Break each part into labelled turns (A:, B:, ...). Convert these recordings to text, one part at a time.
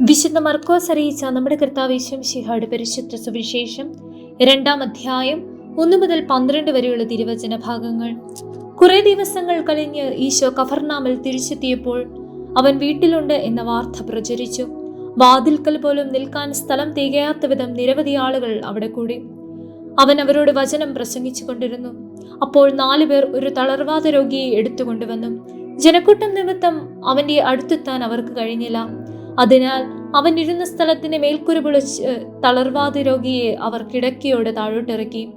A: വിശുദ്ധ മർക്കോസ് അറിയിച്ച നമ്മുടെ കർത്താവേശം ശിഹാട് പരിശുദ്ധ സുവിശേഷം രണ്ടാം അധ്യായം ഒന്നു മുതൽ പന്ത്രണ്ട് വരെയുള്ള തിരുവചന ഭാഗങ്ങൾ. കുറെ ദിവസങ്ങൾ കഴിഞ്ഞ് ഈശോ കഫർനാമിൽ തിരിച്ചെത്തിയപ്പോൾ അവൻ വീട്ടിലുണ്ട് എന്ന വാർത്ത പ്രചരിച്ചു. വാതിൽക്കൽ പോലും നിൽക്കാൻ സ്ഥലം തികയാത്ത വിധം നിരവധി ആളുകൾ അവിടെ കൂടി. അവൻ അവരോട് വചനം പ്രസംഗിച്ചു കൊണ്ടിരുന്നു. അപ്പോൾ നാലുപേർ ഒരു തളർവാദ രോഗിയെ എടുത്തുകൊണ്ടുവന്നു. ജനക്കൂട്ടം നിമിത്തം അവന്റെ അടുത്തെത്താൻ അവർക്ക് കഴിഞ്ഞില്ല. അതിനാൽ അവൻ ഇരുന്ന സ്ഥലത്തിന് മേൽക്കുരു പൊളിച്ച് തളർവാത രോഗിയെ അവർ കിടക്കയോടെ താഴോട്ടിറക്കി.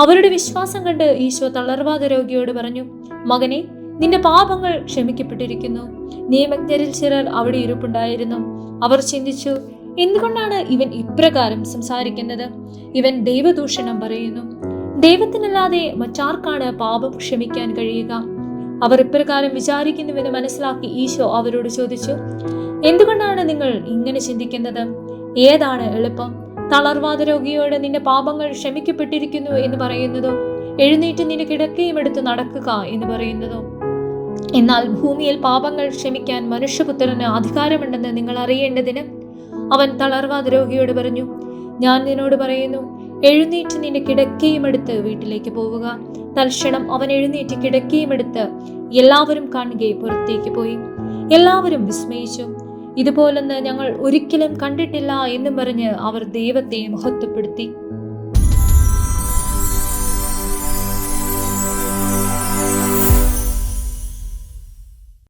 A: അവരുടെ വിശ്വാസം കണ്ട് ഈശോ തളർവാത രോഗിയോട് പറഞ്ഞു മകനെ നിന്റെ പാപങ്ങൾ ക്ഷമിക്കപ്പെട്ടിരിക്കുന്നു. നിയമജ്ഞരിൽ ചിലർ അവിടെ ഇരുപ്പുണ്ടായിരുന്നു. അവർ ചിന്തിച്ചു എന്തുകൊണ്ടാണ് ഇവൻ ഇപ്രകാരം സംസാരിക്കുന്നത്? ഇവൻ ദൈവദൂഷണം പറയുന്നു. ദൈവത്തിനല്ലാതെ മറ്റാർക്കാണ് പാപം ക്ഷമിക്കാൻ കഴിയുക? അവർ ഇപ്രകാരം വിചാരിക്കുന്നുവെന്ന് മനസ്സിലാക്കി ഈശോ അവരോട് ചോദിച്ചു എന്തുകൊണ്ടാണ് നിങ്ങൾ ഇങ്ങനെ ചിന്തിക്കുന്നത്? ഏതാണ് എളുപ്പം? തളർവാദ രോഗിയോട് നിന്റെ പാപങ്ങൾ ക്ഷമിക്കപ്പെട്ടിരിക്കുന്നു എന്ന് പറയുന്നതോ? എഴുന്നേറ്റ് നിന്റെ കിടക്കയും എടുത്ത് നടക്കുക എന്ന് പറയുന്നതോ? എന്നാൽ ഭൂമിയിൽ പാപങ്ങൾ ക്ഷമിക്കാൻ മനുഷ്യപുത്രന് അധികാരമുണ്ടെന്ന് നിങ്ങൾ അറിയേണ്ടതിന്? അവൻ തളർവാദ രോഗിയോട് പറഞ്ഞു ഞാൻ നിന്നോട് പറയുന്നു എഴുന്നേറ്റ് നിന്റെ കിടക്കയും എടുത്ത് വീട്ടിലേക്ക് പോവുക. തൽക്ഷണം അവൻ എഴുന്നേറ്റ് കിടക്കയും എടുത്ത് എല്ലാവരും കാണുകയെ പുറത്തേക്ക് പോയി. എല്ലാവരും വിസ്മയിച്ചു. ഇതുപോലൊന്ന് ഞങ്ങൾ ഒരിക്കലും കണ്ടിട്ടില്ല എന്നും പറഞ്ഞ് അവർ ദൈവത്തെ മഹത്വപ്പെടുത്തി.